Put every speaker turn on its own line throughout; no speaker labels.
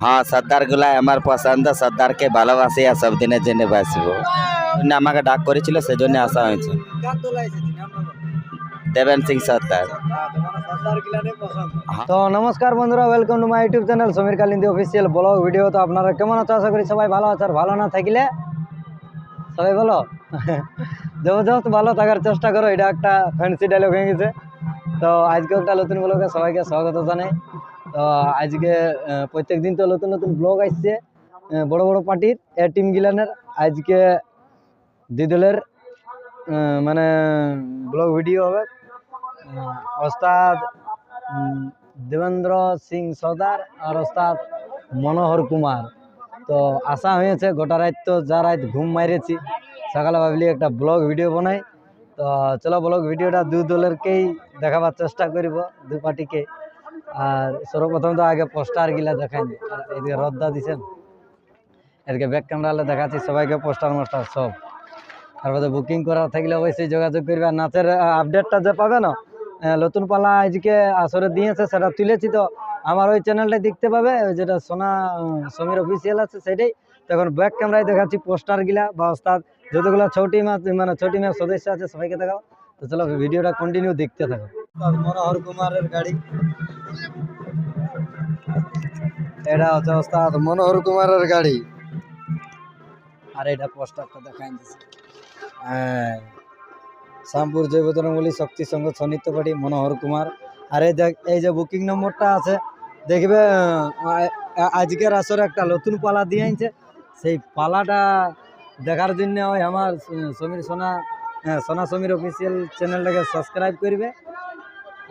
হ্যাঁ সর্দারগুলা আমার পছন্দ, সর্দারকে ভালোবাসি আর সব দিনের জন্য বাঁচবো। আমাকে ডাক করেছিল, সেজন্য আসা হয়েছে।
বলো
দেবেন সিং সর্দার। হ্যাঁ।
তো নমস্কার বন্ধুরা welcome to my YouTube channel Samir Kalindi official blog video তো আপনারা কেমন আছো? আশা করি সবাই ভালো আছে আর ভালো না থাকলে? সবাই ভালো জবরদস্ত ভালো থাকার চেষ্টা করো, এটা একটা ফ্যান্সি ডায়লগ হয়ে গেছে। তো আজকে একটা নতুন ব্লগে সবাইকে স্বাগত জানাই। তো আজকে প্রত্যেক দিন তো নতুন নতুন ব্লগ আসছে বড় বড় পার্টির, এ টিম গিলানের। আজকে দিদলের মানে ব্লগ ভিডিও হবে। ওস্তাদ দেবেন্দ্র সিং সর্দার আর ওস্তাদ মনোহর কুমার। তো আশা হয়েছে, গোটা রাত তো যা রাত ঘুম মাইরেছি, সকালে ভাবলি একটা ব্লগ ভিডিও বানাই। তো চলো ব্লগ ভিডিওটা দু দলেরকেই দেখাবার চেষ্টা করব, দু পার্টিকে। আর সর্বপ্রথম তো আগে পোস্টার গিলা দেখাই এদিকে রদ্দা দিছেন। এদিকে ব্যাক ক্যামেরা দেখাচ্ছি, সবাইকে পোস্টার মাস্টার সব। তারপরে বুকিং করার থাকলে অবশ্যই যোগাযোগ করবে নাচের আপডেটটা যে পাবে না নতুন পালা আজকে আসরে দিয়েছে, সেটা তুলেছি তো। আমার ওই চ্যানেলটা দেখতে পাবে যেটা সোনা সমীর অফিসিয়াল আছে, সেটাই। তখন ব্যাক ক্যামেরায় দেখাচ্ছি পোস্টার গিলা। বা ওস্তাদ, যতগুলো ছোটি মাছ মানে ছোটি মাছ সদস্য আছে, সবাইকে দেখাও। তো চলো, ভিডিওটা কন্টিনিউ দেখতে থাকো। মনোহর কুমারের গাড়ি। এটা হচ্ছে ওস্তাদ মনোহর কুমারের গাড়ি। আর এটা পোস্টারটা দেখাই দিচ্ছে হ্যাঁ। শ্যামপুর জৈবতনমূলী শক্তি সংঘ সন্নিত্য পার্টি, মনোহর কুমার। আর এই দেখ, এই যে বুকিং নম্বরটা আছে, দেখবে আজকের আসরে একটা নতুন পালা দিয়ে আনছে। সেই পালাটা দেখার জন্য ওই আমার সমীর সোনা সোনা সমীর অফিসিয়াল চ্যানেলটাকে সাবস্ক্রাইব করবে।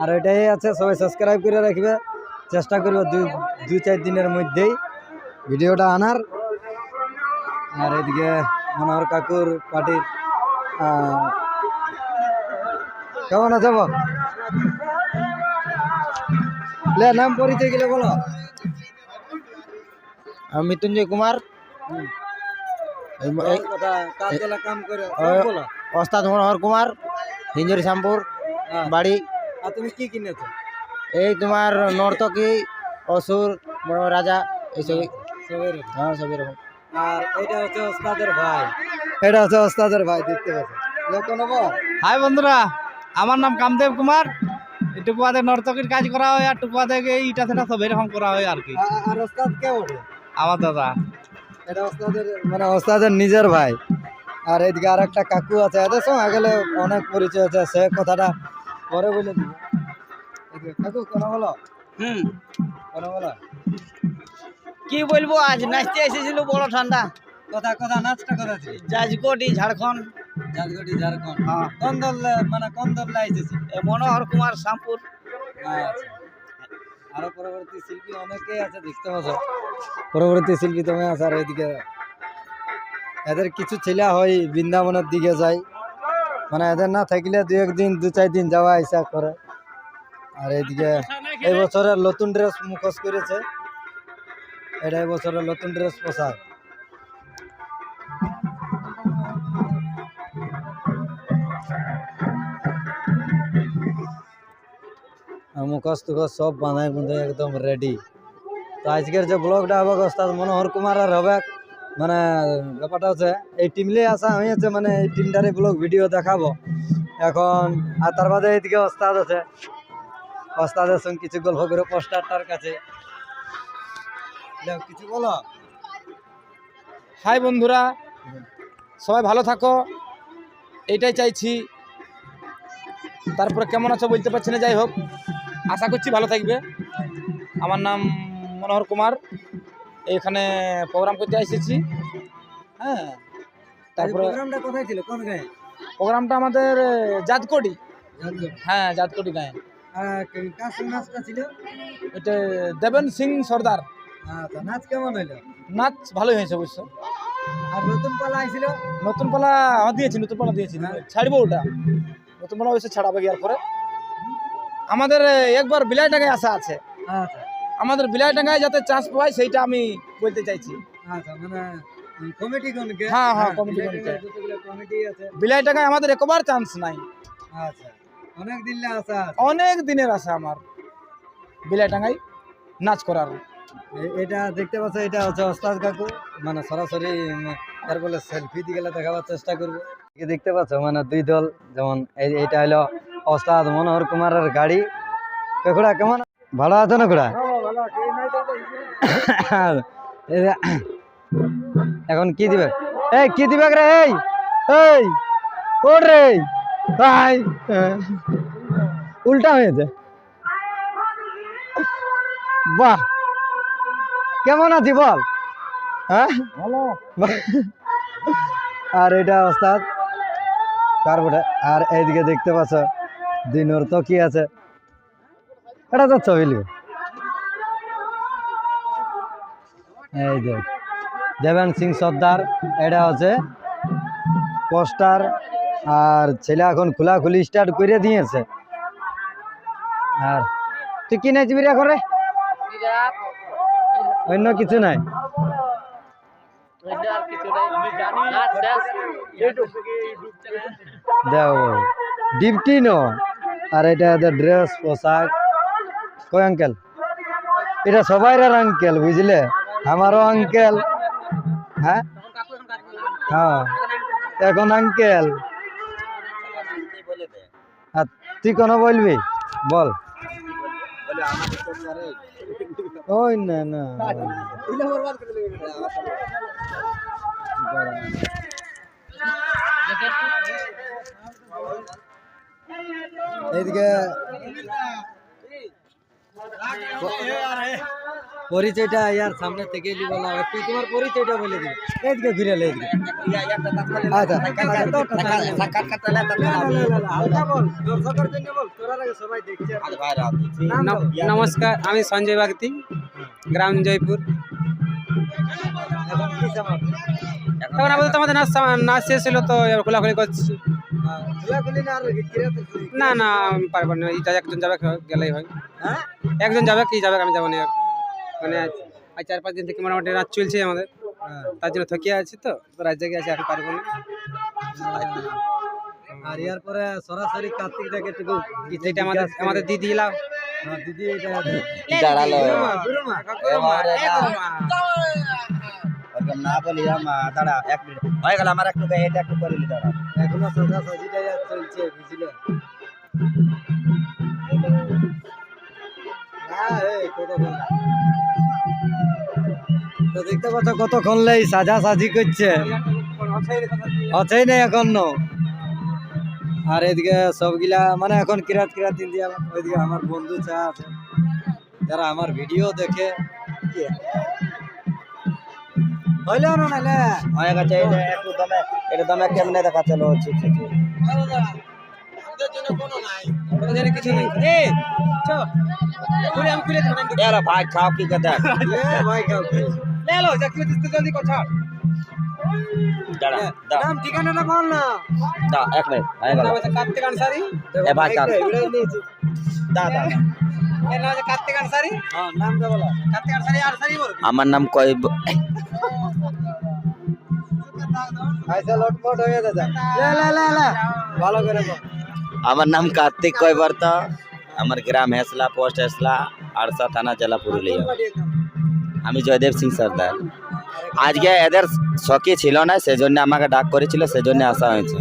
আর এটাই আছে সবাই সাবস্ক্রাইব করে রাখবে। চেষ্টা করবে দুই দুই চার দিনের মধ্যেই ভিডিওটা আনার। আর এদিকে মনোহর কাকুর পার্টির কেমন আছে বল? লে নাম পরিচয় গেলে বলো।
আমি মৃত্যুঞ্জয় কুমার। ওস্তাদ মনোহর কুমার হিঞ্জরি শ্যামপুর
হ্যাঁ।
বাড়ি
আর তুমি কি কিনেছো?
এই তোমার নর্তকী অসুর বড় রাজা এইসব
সবাই রেখে।
হ্যাঁ সবই রকম
আর এটা হচ্ছে ওস্তাদের ভাই। এটা হচ্ছে ওস্তাদের ভাই দেখতে পাচ্ছ লোক নেব।
হাই বন্ধুরা আমার নাম কামদেব কুমার। টুকুয়াতে নর্তকীর কাজ করা হয় আর টুকুয়াতে ইটা সেটা সব এরকম করা হয় আর কি।
আর ওস্তাদ কে ওঠে
আমার দাদা।
এটা ওস্তাদের মানে ওস্তাদের নিজের ভাই। আর এদিকে আর একটা কাকু আছে। এদের সঙ্গে গেলে অনেক পরিচয় আছে। সে কথাটা পরে বলে কাকু কোন বলো?
হুম।
কোন বলো?
কি বলব আজ নাচতে এসেছিল বড় ঠান্ডা।
কথা কথা নাচটা কথা ছিল?
জাজকোটি ঝাড়খণ্ড।
ঝালগড়ি ঝাড়খণ্ড।
হ্যাঁ।
কোন দল মানে কোন দল
মনোহর কুমার শ্যামপুর।
আচ্ছা। আরও পরবর্তী শিল্পী অনেকেই আছে দেখতে পাচ্ছ। পরবর্তী শিল্পী তুমি আছে আর এদিকে এদের কিছু ছেলে হয় বৃন্দাবনের দিকে যায়। মানে এদের না থাকলে দু একদিন, দু চার দিন যাওয়া আসা করে। আর এদিকে এই বছরের নতুন ড্রেস মুখোশ করেছে। এটা এই বছরের নতুন ড্রেস পোশাক। মুখোশ টুখোশ সব বাঁধায় বুঁধায় একদম রেডি তো আজকের যে ব্লগটা হবে, ওস্তাদ মনোহর কুমার আর হবে মানে ব্যাপারটা হচ্ছে, এই টিমলে আসা হয়েছে মানে এই টিমটারে ব্লগ ভিডিও দেখাবো। এখন, আর তার বাদে এইদিকে ওস্তাদ আছে। ওস্তাদের সঙ্গে কিছু গল্প করে পোস্টারটার কাছে। কিছু বলো।
হাই বন্ধুরা, সবাই ভালো থাকো। এইটাই চাইছি। তারপরে কেমন আছো বলতে পারছি না, যাই হোক। আশা করছি ভালো থাকবে। আমার নাম মনোহর কুমার। এখানে প্রোগ্রাম করতে এসেছি। হ্যাঁ তারপরে
প্রোগ্রামটা কোথায় ছিল? কোন গায়ে?
প্রোগ্রামটা আমাদের জাতকোটি হ্যাঁ জাতকোটি গায়ে। এটা দেবেন সিং সর্দার।
আচ্ছা নাচ কেমন হইল?
নাচ ভালোই হয়েছে অবশ্য।
আর নতুন পালা আইছিল?
নতুন পালা দিয়েছি নতুন পালা দিয়েছি। ছাড়বো ওটা। নতুন পালা অবশ্যই ছাড়াবে গিয়ার পরে আমাদের একবার বিলাইটাঙ্গায় আসা আছে।
আচ্ছা।
আমাদের বিলাইটাঙ্গায় যাতে চাষ পাই সেইটা আমি বলতে চাইছি।
আচ্ছা মানে
হ্যাঁ, হ্যাঁ।
যতগুলো কমিটি আছে।
আমাদের একবার চান্স নাই।
আচ্ছা অনেক আশা
দিনের আছে আমার বিলাইটাঙ্গায় নাচ করার।
এটা দেখতে পাচ্ছ এটা হচ্ছে ওস্তাদ কাকু। মানে সরাসরি এর বলে সেলফি গেলে দেখাবার চেষ্টা করব। দেখতে পাচ্ছ মানে দুই দল যেমন এইটা হলো ওস্তাদ মনোহর কুমারের গাড়ি। কাকুড়া কেমন? ভালো আছো না কুড়া এখন কি দিবে? এই কি দিবে রে? এই এই ওর রে। ভাই উল্টা হয়েছে বাহ কেমন আছি বল? হ্যাঁ? আর এটা ওস্তাদ তারপরে আর এইদিকে দেখতে পাচ্ছ দিনর তো কি আছে। এটা তো ছবি এই দেখ দেবেন সিং সর্দার, এটা হচ্ছে পোস্টার, আর ছেলে এখন খোলাখুলি স্টার্ট করে দিয়েছে। আর তুই কি নাচবি রে করে অন্য কিছু নাই? ডিপটি ন, আর এটা ড্রেস পোশাক। কই আঙ্কেল এটা সবাই আঙ্কেল বুঝলে? আমারও আঙ্কেল হ্যাঁ? হ্যাঁ। এখন আঙ্কেল তুই কোন বলবি? বল। ওই না না। এইদিকে পরিচয়টা ইয়ার সামনে থেকে তুই তোমার পরিচয়টা বলে দিবি। এইদিকে ঘুরে এলে এইদিকে। আচ্ছা হালকা বল। দর্শকের জন্য বল। তোরা আগে সবাই দেখছে। নাম বল।
নমস্কার আমি সঞ্জয় বাগতি গ্রাম জয়পুর।
এখন
আপাতত আমাদের নাচ নাচ শেষ হলো তো খোলাখুলি করছি।
না
না না আমি পারব না। এই একজন যাবে গেলেই হয়।
হ্যাঁ?
একজন যাবে কি যাবে আমি যাব না। মানে আজ চার পাঁচ দিন থেকে মোটামুটি রাত চলছে আমাদের। তার জন্য থকিয়ে আছি তো। তো রাত জেগে আছি এখন পারব না।
আর ইয়ার পরে সরাসরি কার্তিক দেখে একটু
এটা আমাদের আমাদের। দিদি এলাও
হ্যাঁ, দিদি এটা
দাঁড়াল। না বলি আমা দাঁড়া, এক মিনিট হয়ে গেল, আমার একটু এটা একটু করে নি দাঁড়া
এখনও সাজা চলছে, বুঝলে দেখতে কতক্ষণ সাজা সাজি করছে আছেই না এখন। আর এদিকে সবগুলা মানে এখন কিরাত কিরাত দিয়ে আমার- ওইদিকে আমার বন্ধু চা আছে, যারা আমার ভিডিও দেখে? হইল না নাইলে
হয়ে গেছে এটা একটু দমে এটা দমে কেমনে দেখা চলো ভাই খাও কি কথা
লে লো হচ্ছে জলদি কর ছাড়
দাঁড়া দাঁড়া
বল না
দাঁড়া এক মিনিট হয়ে গেল
কার্তিক আনসারি
এ ভাই
কার্তিক
হ্যাঁ বল
আমার নাম কই আমার নাম কার্তিক কৈবর্ত। আমার গ্রাম হেসলা পোস্ট হেসলা আড়সা থানা জেলা পুরুলিয়া। আমি জয়দেব সিং সর্দার। আজকে এদের শখই ছিল না সেজন্য আমাকে ডাক করেছিল সেজন্য আসা হয়েছে।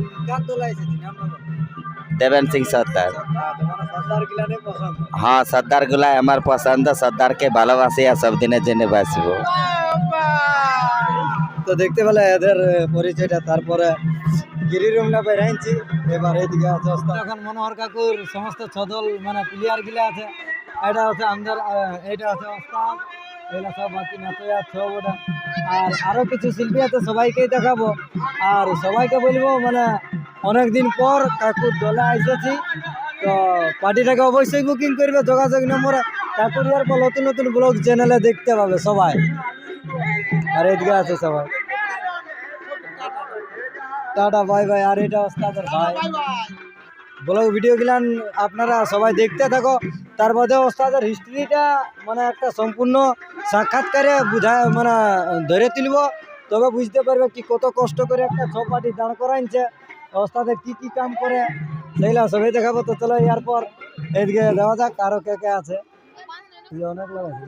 দেবেন সিং সর্দার।
হ্যাঁ, সর্দার
গুলাই আমার পছন্দ। সর্দারকে ভালোবাসি আর সব দিনের জন্য বাঁচবো।
তো দেখতে পেলে এদের পরিচয়টা। তারপরে গিরিরুমটা বেরাইছি এবার এইদিকে আছে। এখন মনোহর কাকুর সমস্ত ছদল মানে প্লেয়ার গিলা আছে, এটা হচ্ছে আমাদের এইটা আছে ওস্তাদ সব বাকি নাচয়া আর আরও কিছু শিল্পী আছে, সবাইকেই দেখাবো। আর সবাইকে বলব মানে অনেক দিন পর কাকুর দলে এসেছি তো পার্টিটাকে অবশ্যই বুকিং করবে। যোগাযোগ নম্বরে কাকুর ইয়ার পর নতুন নতুন ব্লগ চ্যানেলে দেখতে পাবে সবাই। আর এদিকে আছে সবাই। Tata bye bye. আর এটা ওস্তাদের ভাই। ব্লগ ভিডিও গিলান আপনারা সবাই দেখতে থাকো। তার মধ্যে ওস্তাদের হিস্ট্রিটা মানে একটা সম্পূর্ণ সাক্ষাৎকারে বুঝায় মানে ধরে তুলব। তবে বুঝতে পারবে কি কত কষ্ট করে একটা চৌপাটি দাঁড় করাইছে। ওস্তাদে কি কি কাম করে সেইগুলা সবাই দেখাবো। তো চলো এরপর এদিকে দেওয়া যাক আরও কে কে আছে। অনেক লোক আছে?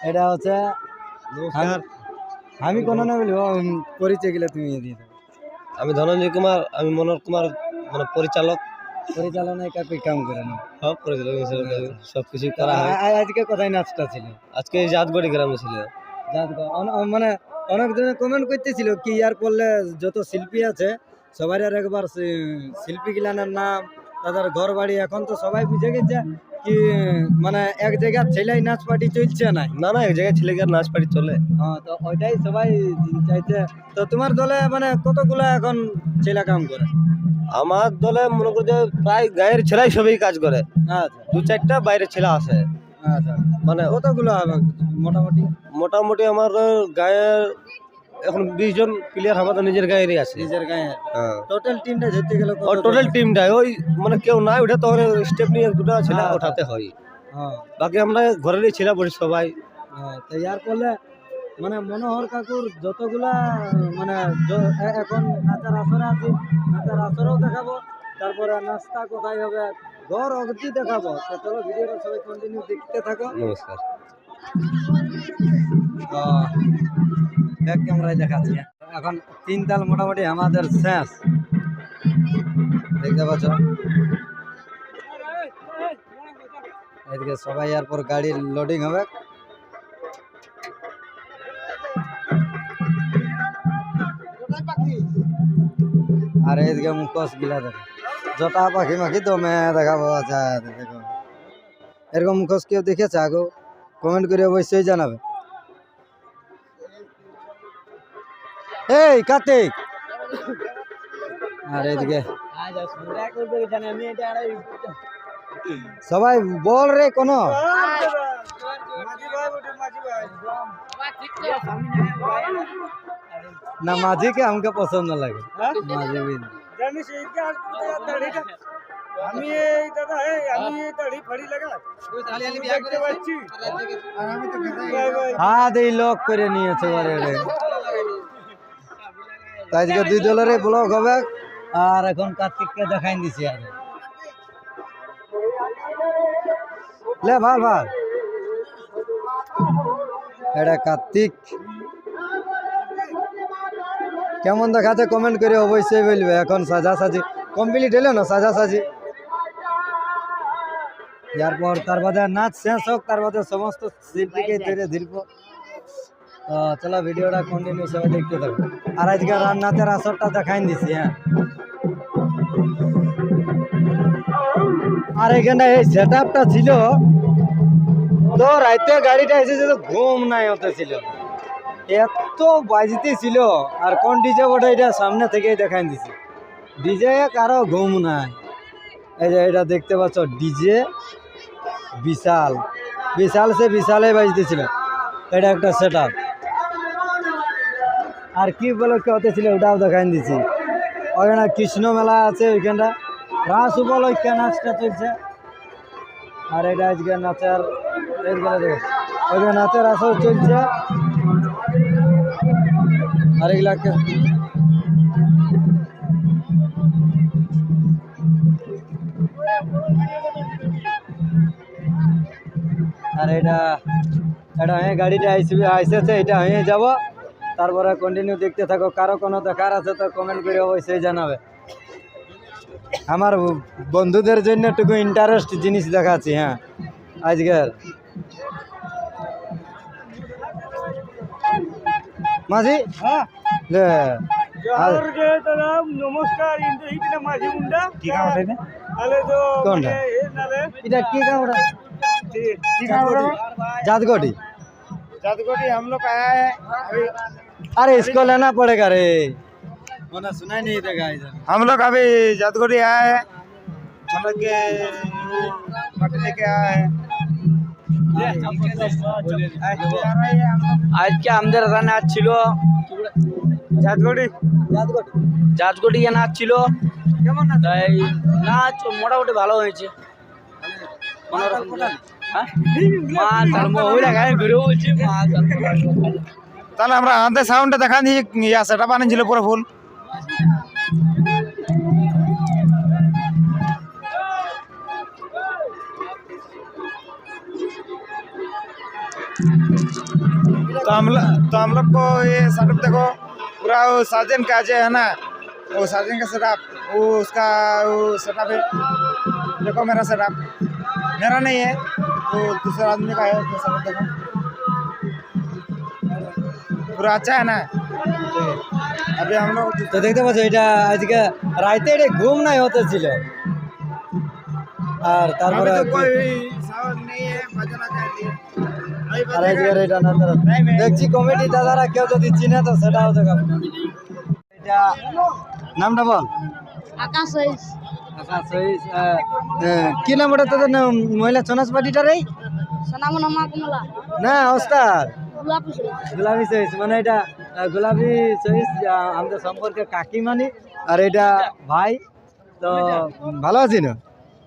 এটা হচ্ছে আমি কোনো না উম, পরিচয় গেলে তুমি দিয়ে দেবে
আমি ধনঞ্জয় কুমার আমি মনোহর কুমার মানে পরিচালক।
কাম করে না।
সব সব কিছু করা হয়।
আজকে কোথায় নাচটা ছিল?
আজকে জাতগড়ি গ্রামে ছিল।
মানে অনেকজনে কমেন্ট করতেছিল কি ইয়ার করলে যত শিল্পী আছে আর একবার শিল্পী গিলানের নাম তাদের ঘর বাড়ি এখন তো সবাই বুঝে গেছে। কি মানে এক জায়গায় ছেলেই নাচ পার্টি চলছে না?
না না এক জায়গায় ছেলেকে নাচ পাটি চলে?
হ্যাঁ তো ওইটাই সবাই চাইছে। তো তোমার দলে মানে কতগুলো এখন ছেলে কাম করে?
আমার দলে মনে করছে প্রায় গায়ের ছেলাই সবই কাজ করে।
আচ্ছা।
দু চারটা বাইরের ছেলে আছে।
আচ্ছা।
মানে
কতগুলো হবে মোটামুটি?
মোটামুটি আমার গায়ের এখন বিশ জন প্লেয়ার আমাদের নিজের গায়েরই আছে।
নিজের গায়ে।
হ্যাঁ।
টোটাল টিমটা ধরতে গেলে
ও টোটাল টিমটাই ওই মানে কেউ নাই ওঠে তখন স্টেপ নিয়ে দুটো ছেলে
হ্যাঁ,
ওঠাতে হয়।
হ্যাঁ।
বাকি আমরা ঘরেরই ছেলে বলি সবাই।
হ্যাঁ, তো ইয়ার করলে মানে মনোহর কাকুর যতগুলা মানে এখন নাচার আসরে আছে নাচার আসরেও দেখাবো। তারপরে নাস্তা কোথায় হবে ঘর অগতি দেখাবো। তো চলো ভিডিওটা সবাই কন্টিনিউ দেখতে থাকো।
নমস্কার।
ব্যাক ক্যামেরায় দেখাচ্ছি। এখন তিন তাল মোটামুটি আমাদের শেষ। দেখতে পাচ্ছ? এদিকে সবাই এরপর গাড়ি লোডিং হবে। আর এদিকে মুখোশ গিলা দেখো। জটা পাখি মাখি তো মে দেখাবো আচ্ছা দেখো। এরকম মুখোশ কেউ দেখেছে আগো? কমেন্ট করে অবশ্যই জানাবে। এই, কার্তিক। আর এদিকে। সবাই বল রে কোন। না, মাঝিকে আমাকে পছন্দ লাগে।
আমি এই দাদা দেখতে পাচ্ছি
লক করে নিয়েছে আজকে দুই দলের ব্লক হবে। আর এখন কার্তিককে দেখাই দিছি আর। লে ভালো ভালো। এটা কার্তিক। কেমন দেখাতে কমেন্ট করে অবশ্যই বলবে। এখন সাজা সাজি কমপ্লিট হলো না সাজা সাজি এরপর তার বাদে নাচ শেষ হোক তার বাদে সমস্ত শিল্পীকে ধীরে ধীরব। চলো ভিডিওটা কন্টিনিউ সবাই দেখতে থাকো। আর আজকে রান্নাতে আসরটা দেখাই দিছি হ্যাঁ। আর এখানে এই সেট ছিল, তো রাইতে গাড়িটা এসেছে তো ঘুম নাই হতে ছিল এত বাজতে ছিল, আর কোন ডিজে বটে এটা সামনে থেকেই দেখাই দিছি। ডিজে কারও ঘুম নাই। এই যে এটা দেখতে পাচ্ছ ডিজে বিশাল। বিশাল সে বিশালে বাজতেছিল এটা একটা সেট আর কি বলে কি হতেছিল ওটাও দেখাই দিছি। ওখানে কৃষ্ণ মেলা আছে ওইখানটা। রাস উপলক্ষে নাচটা চলছে। আর এটা আজকে নাচার ওইখানে নাচের আসর চলছে। আর এগুলাকে আর এটা এটা হয়ে গাড়িটা আইসবে আইসেছে, এটা হয়ে যাব। তারপরে কন্টিনিউ দেখতে থাকো কারো কোনো দেখার আছে তো কমেন্ট করে অবশ্যই জানাবে আমার বন্ধুদের জন্য একটু ইন্টারেস্ট জিনিস দেখাচ্ছি হ্যাঁ আজকের মাঝি
হ্যাঁ
লে, আর
নমস্কার কিন্তু এইটা মাঝি মুন্ডা
কি কাম রে
আলে তো
কোনটা?
এ নালে
এটা কি কামড়া
কি কাম
जादगोटी
जादूगढ़ी हम लोग आया है अभी
अरे इसको लेना पड़ेगा रे मैंने सुना ही नहीं देगा इधर
हम लोग अभी जादूगढ़ी आया है हम लोग के मटन लेके आया है
আজকে আমাদের এখানে নাচ ছিল
जादूगढ़ी
जादगोटी
জাজগটিয়া নাচ ছিল
কেমন না
তাই নাচ মোটামুটি ভালো হয়েছে হ্যাঁ? মাল তার মহিলা গায়ে ঘুরে বলছে মাল তার-
তাহলে আমরা আমাদের সাউন্ডটা দেখা দিয়ে ইয়া সেটা বানিয়েছিল পুরো ফুল
तो हम लोग तो हम लोग को ये सेटअप देखो पूरा वो साजन का जो है ना वो साजन का सेटअप वो उसका वो सेटअप है देखो मेरा सेटअप मेरा नहीं है वो दूसरे आदमी का है तो सेटअप देखो पूरा अच्छा है ना अभी हम लोग
তো দেখতে পাচ্ছ এটা আজকে রাইতে এটা ঘুম নাই হতে ছিল আর তারপরে
अभी तो कोई साउंड नहीं है बजना कहती है अभी
আর
बजेगा।
আজকের এটা না তারা- দেখছি কমিটি দাদারা কেউ যদি চিনে তো সেটাও দেখাবো এটা নামটা বল
আকাশ হইস
আকাশ হইস, আহ, আহ, কি নাম ওটা তোদের নাম মহিলা ছনাস পার্টিটার এই
সোনামন মা কমলা
না ওস্তাদ
গোলাপি
সহিস মানে এটা গোলাপি সহিস আমাদের সম্পর্কে কাকিমানি আর এটা ভাই। তো ভালো আছি না?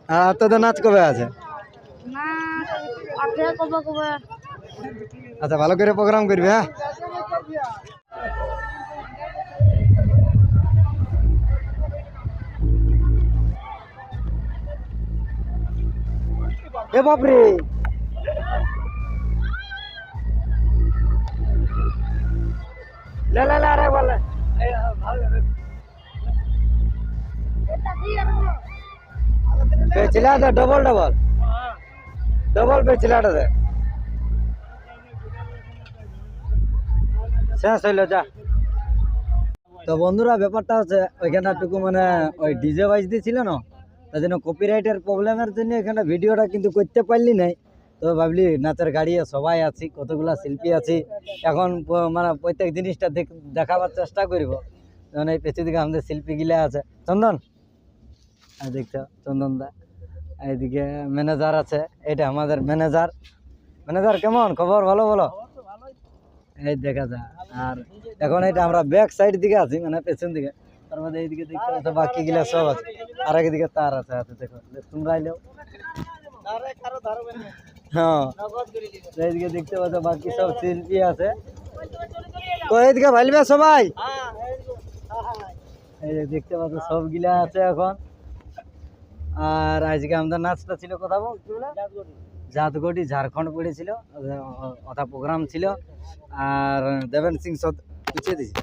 আর তোদের নাচ কবে আছে? আচ্ছা ভালো করে প্রোগ্রাম করবি হ্যাঁ? এ বাপরে! লে লে লে আরে বলে। পেছিলা দে ডবল ডবল ডবল পেছিলাটা দে। শেষ হইল যা। তো বন্ধুরা ব্যাপারটা হচ্ছে ওইখানটুকু মানে ওই ডিজে বাইজ দিয়েছিল না? তার জন্য কপিরাইটের প্রবলেমের জন্য এখানে ভিডিওটা কিন্তু করতে পারলি নাই। তো ভাবলি নাচের গাড়ি সবাই আছি, কতগুলা শিল্পী আছি, এখন মানে প্রত্যেক জিনিসটা দেখ- দেখাবার চেষ্টা করব। যেমন এই পেছু দিকে আমাদের শিল্পীগুলা আছে। চন্দন? দেখছ চন্দন দা। এইদিকে ম্যানেজার আছে এটা আমাদের ম্যানেজার। ম্যানেজার, কেমন? খবর ভালো বলো? এই দেখা যায় আর এখন এটা আমরা ব্যাক সাইড দিকে আছি মানে পেছন দিকে। তার মধ্যে এইদিকে দেখতে পাচ্ছ বাকি গুলা সব আছে। আর একদিকে তার আছে, হাতে দেখো তোমরা আইলেও হ্যাঁ। এইদিকে দেখতে পাচ্ছ বাকি সব শিল্পী আছে। তো এইদিকে ভাইলবে সবাই? এই যে দেখতে পাচ্ছ সবগুলা আছে এখন। আর আজকে আমাদের নাচটা ছিল জাতগড়ি ঝাড়খণ্ড পড়েছিল। ওটা প্রোগ্রাম ছিল। আর দেবেন সিং সত পিছিয়ে দিছি।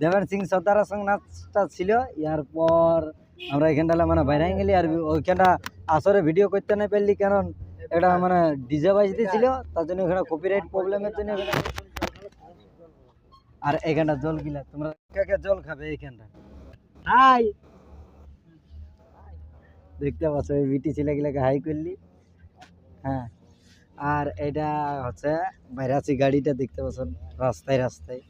দেবেন সিং সর্দারের সঙ্গে নাচটা ছিল। ইয়ার পর আমরা এখানটা মানে বাইরে গেলি আর ওইখানটা আসরে ভিডিও করতে না পারলি কারণ এটা মানে ডিজে বাজতে ছিল তার জন্য এখানে কপিরাইট প্রবলেমের জন্য আর এখানটা জল গিলা তোমরা কে কে জল খাবে এইখানটা? হাই! দেখতে পাচ্ছ এই বিটি ছেলেগুলাকে হাই করলি। হ্যাঁ আর এটা হচ্ছে বাইরাছি গাড়িটা দেখতে পাচ্ছ রাস্তায় রাস্তায়।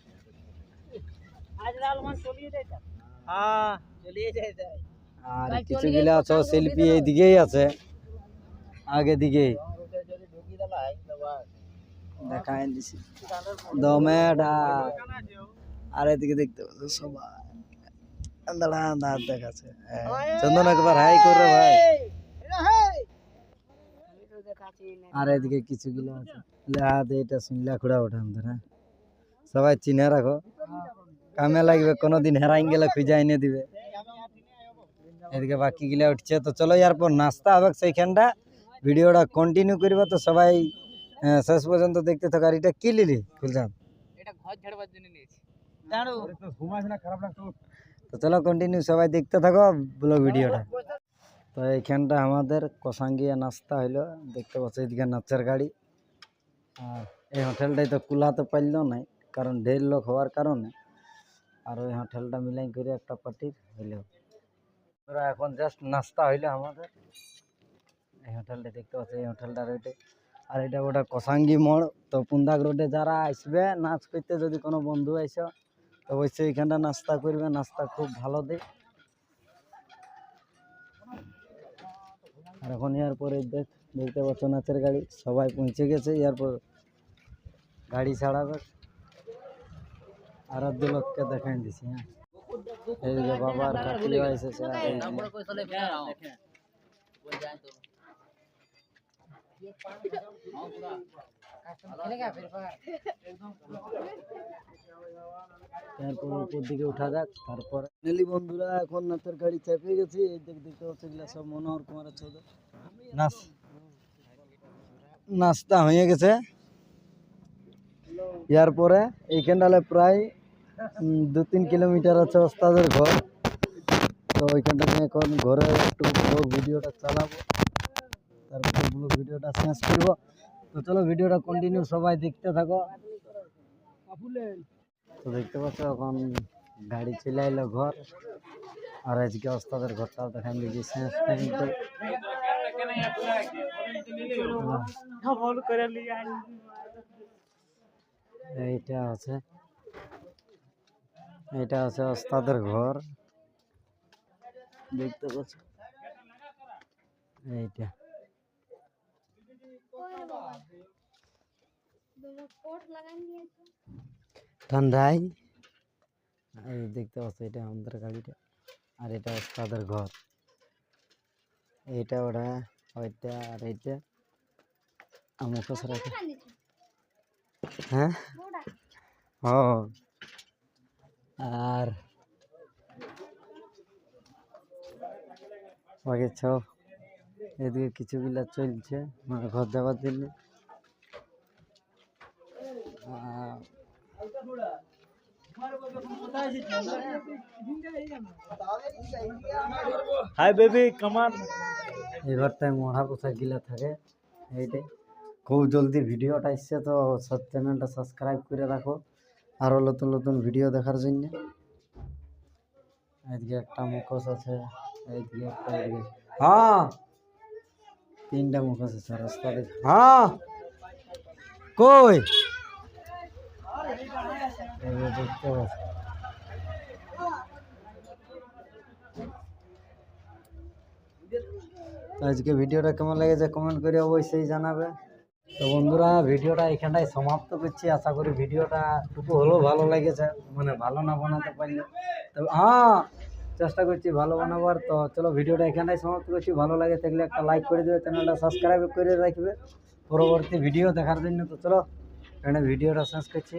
আর কিছু গিলা আছে শিল্পী এই দিকেই আছে। আগে দিকে। দমেটা আর এদিকে দেখতে সবাই। হ্যাঁ। চন্দন একবার হাই ভাই। আর এদিকে এটা শুনলা হ্যাঁ। সবাই চিনে রাখো। কামে লাগবে, কোনোদিন হেরাই গেলে খুঁজে এনে দিবে। এদিকে বাকি গুলা উঠছে, তো চলো ইয়ার পর নাস্তা হবে সেইখানটা। ভিডিওটা কন্টিনিউ করবে তো সবাই আহ, শেষ পর্যন্ত দেখতে থাকো আর এটা কি লিলি ফুলচাঁদ
এটা ঘর ঝাড়বার জন্য নিয়েছি
তো চলো কন্টিনিউ সবাই দেখতে থাকো ব্লগ ভিডিওটা তো এইখানটা আমাদের কসাঙ্গিয়া নাস্তা হইল দেখতে পাচ্ছ এদিকে নাচের গাড়ি আর এই হোটেলটাই তো কুলাতে পারল নাই কারণ ঢের লোক হওয়ার কারণে আর ওই হোটেলটা মিলাই করে একটা পার্টির হইল ওরা এখন জাস্ট নাস্তা হইল আমাদের এই হোটেলটা দেখতে পাচ্ছ এই হোটেলটা রয়েছে। আর এটা ওটা কসাঙ্গি মোড়। তো পুন্দাক রোডে যারা আসবে নাচ করতে যদি কোনো বন্ধু আইসো তো অবশ্যই এখানটা নাস্তা করবে। নাস্তা খুব ভালো দেয়। আর এখন এরপরে দেখ দেখতে পাচ্ছ নাচের গাড়ি। সবাই পৌঁছে গেছে এরপর গাড়ি ছাড়াবে আর দু লোককে দেখাই দিছি হ্যাঁ। এই যে বাবার কাকিও এসেছে আর এই যে এখন নাচের গাড়ি মনোহর নাস্তা হয়ে গেছে। ইয়ার পরে এইখানটালে প্রায় দু তিন কিলোমিটার আছে ওস্তাদের ঘর। তো ওইখানটা এখন ঘরে একটু ভিডিওটা চালাবো। তারপরে ব্লগ ভিডিওটা শেষ করব। তো চলো ভিডিওটা কন্টিনিউ সবাই দেখতে থাকো। তো দেখতে পাচ্ছ এখন গাড়ি চলে ঘর। আর আজকে ওস্তাদের ঘরটাও দেখাই দিয়েছি শেষ এইটা আছে। এটা আছে ওস্তাদের ঘর। দেখতে পাচ্ছ? এইটা। ঠান্ডাই এই দেখতে পাচ্ছ এটা আমাদের গাড়িটা আর এটা ওস্তাদের ঘর। এইটা ওটা ওইটা আর এইটা আমার কাছে রাখে। হ্যাঁ? ও। আর বাকি সব এদিকে কিছুগুলা চলছে মানে ঘর যাওয়ার জন্য।
হাই বেবি কামান
এই ঘরটায় মহা পোশাক গিলা থাকে এইটাই খুব জলদি ভিডিওটা এসছে তো সব চ্যানেলটা সাবস্ক্রাইব করে রাখো আরও নতুন নতুন ভিডিও দেখার জন্য আজকে একটা মুখোশ আছে এইদিকে একটা এইদিকে হ্যাঁ তিনটা মুখোশ আছে রাস্তা দেখ হ্যাঁ কই এই যে দেখতে আজকে ভিডিওটা কেমন লেগেছে কমেন্ট করে অবশ্যই জানাবে। তো বন্ধুরা, ভিডিওটা এখানটায় সমাপ্ত করছি। আশা করি ভিডিওটা টুকু হলেও ভালো লেগেছে। মানে ভালো না বানাতে পারলে তো হ্যাঁ চেষ্টা করছি ভালো বানাবার। তো চলো ভিডিওটা এখানটায় সমাপ্ত করছি। ভালো লাগে থাকলে একটা লাইক করে দেবে, চ্যানেলটা সাবস্ক্রাইব করে রাখবে। পরবর্তী ভিডিও দেখার জন্য। তো চলো, এখানে ভিডিওটা শেষ করছি।